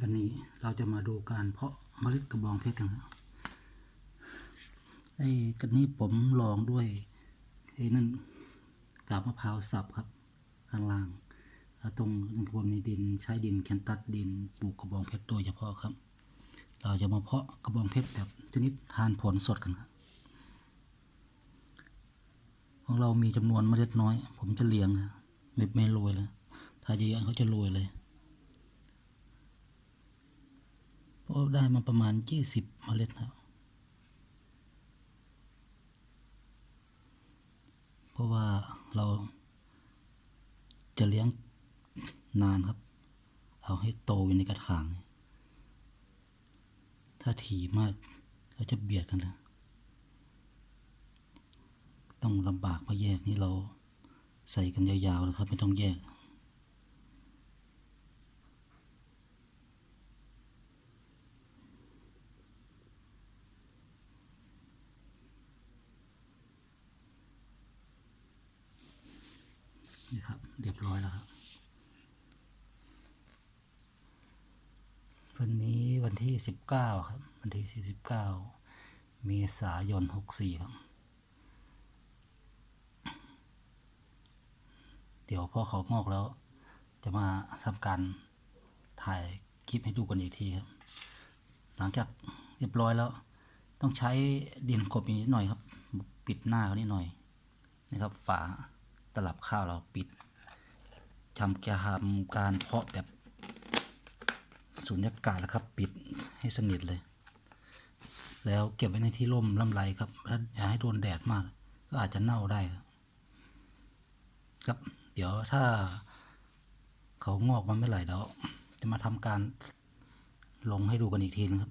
วันนี้เราจะมาดูการเพาะเมล็ดกระบองเพชรกันครับไอ้กันนี้ผมลองด้วยไอ้นั่นกาบมะพร้าวสับครับข้างล่างตรงกระบวนในดินใช้ดินแคนตัดดินปลูกกระบองเพชรโดยเฉพาะครับ เราจะมาเพาะกระบองเพชรแบบชนิดทานผลสดกันครับของเรามีจำนวนเมล็ดน้อย ผมจะเลี้ยงครับไม่ไม่โรยเลยถ้าเยอะเขาจะโรยเลย เพราได้มาประมาณยี่สิบเมล็ดครับเพราะว่าเราจะเลี้ยงนานครับ เอาให้โตอยู่ในกระถาง ถ้าถี่มากเขาจะเบียดกันเลยต้องลำบากมาแยกนี่เราใส่กันยาวๆนะครับ ไม่ต้องแยก นี่ครับ เรียบร้อยแล้วครับ วันนี้วันที่สิบเก้าครับ วันที่สิบเก้าเมษายนหกสี่ครับ เดี๋ยวพอเขางอกแล้ว จะมาทำการถ่ายคลิปให้ดูกันอีกทีครับ หลังจากเรียบร้อยแล้ว ต้องใช้ดินกบอีกนิดหน่อยครับ ปิดหน้าเขานิดหน่อยนะครับฝา ตลับข้าวเราปิดทำจะทำการเพาะแบบสุญญากาศนะครับ ปิดให้สนิทเลย แล้วเก็บไว้ในที่ร่มลำไรครับถ้าอย่าให้โดนแดดมาก ก็อาจจะเน่าได้ครับครับ เดี๋ยวถ้าเขางอกมาเมื่อไหร่เดี๋ยวจะมาทำการลงให้ดูกันอีกทีนะครับ